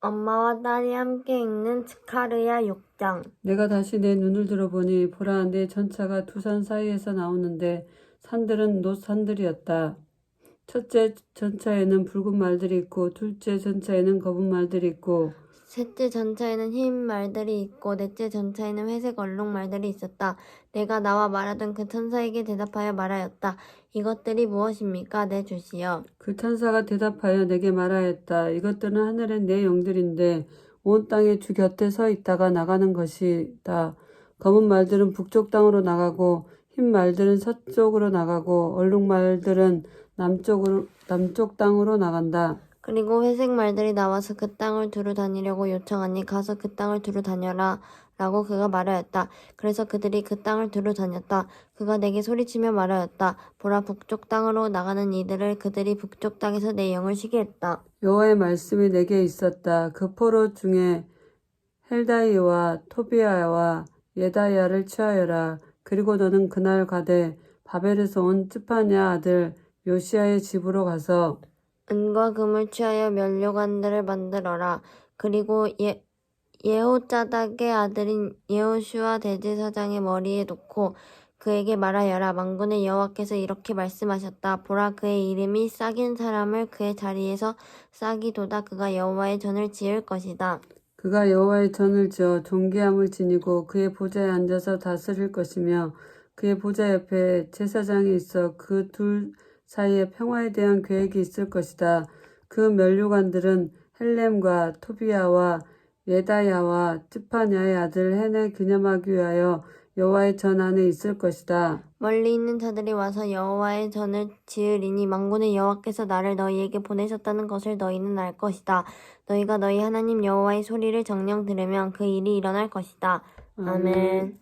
엄마와 딸이 함께 읽는 스카르야 6장. 내가 다시 내 눈을 들어보니 보라 내 전차가 두 산 사이에서 나오는데 산들은 노산들이었다. 첫째 전차에는 붉은 말들이 있고 둘째 전차에는 검은 말들이 있고 셋째 전차에는 흰 말들이 있고 넷째 전차에는 회색 얼룩 말들이 있었다. 내가 나와 말하던 그 천사에게 대답하여 말하였다. 이것들이 무엇입니까? 내 주시여. 그 천사가 대답하여 내게 말하였다. 이것들은 하늘의 내 영들인데 온 땅에 주 곁에 서 있다가 나가는 것이다. 검은 말들은 북쪽 땅으로 나가고 흰 말들은 서쪽으로 나가고 얼룩 말들은 남쪽으로 남쪽 땅으로 나간다. 그리고 회색 말들이 나와서 그 땅을 두루 다니려고 요청하니 가서 그 땅을 두루 다녀라. 라고 그가 말하였다. 그래서 그들이 그 땅을 두루 다녔다. 그가 내게 소리치며 말하였다. 보라 북쪽 땅으로 나가는 이들을 그들이 북쪽 땅에서 내 영을 쉬게 했다. 여호와의 말씀이 내게 있었다. 그 포로 중에 헬다이와 토비아와 예다야를 취하여라. 그리고 너는 그날 가되 바벨에서 온 쯔파냐 아들 요시아의 집으로 가서 은과 금을 취하여 면류관들을 만들어라. 그리고 예, 예호자닥의 아들인 예호슈아 대제사장의 머리에 놓고 그에게 말하여라. 망군의 여호와께서 이렇게 말씀하셨다. 보라 그의 이름이 싹인 사람을 그의 자리에서 싹이도다. 그가 여호와의 전을 지을 것이다. 그가 여호와의 전을 지어 존귀함을 지니고 그의 보좌에 앉아서 다스릴 것이며 그의 보좌 옆에 제사장이 있어 그둘 사이에 평화에 대한 계획이 있을 것이다. 그 면류관들은 헬렘과 토비아와 예다야와 쯔파냐의 아들 헨을 기념하기 위하여 여호와의 전 안에 있을 것이다. 멀리 있는 자들이 와서 여호와의 전을 지으리니 망군의 여호와께서 나를 너희에게 보내셨다는 것을 너희는 알 것이다. 너희가 너희 하나님 여호와의 소리를 정령 들으면 그 일이 일어날 것이다. 아멘.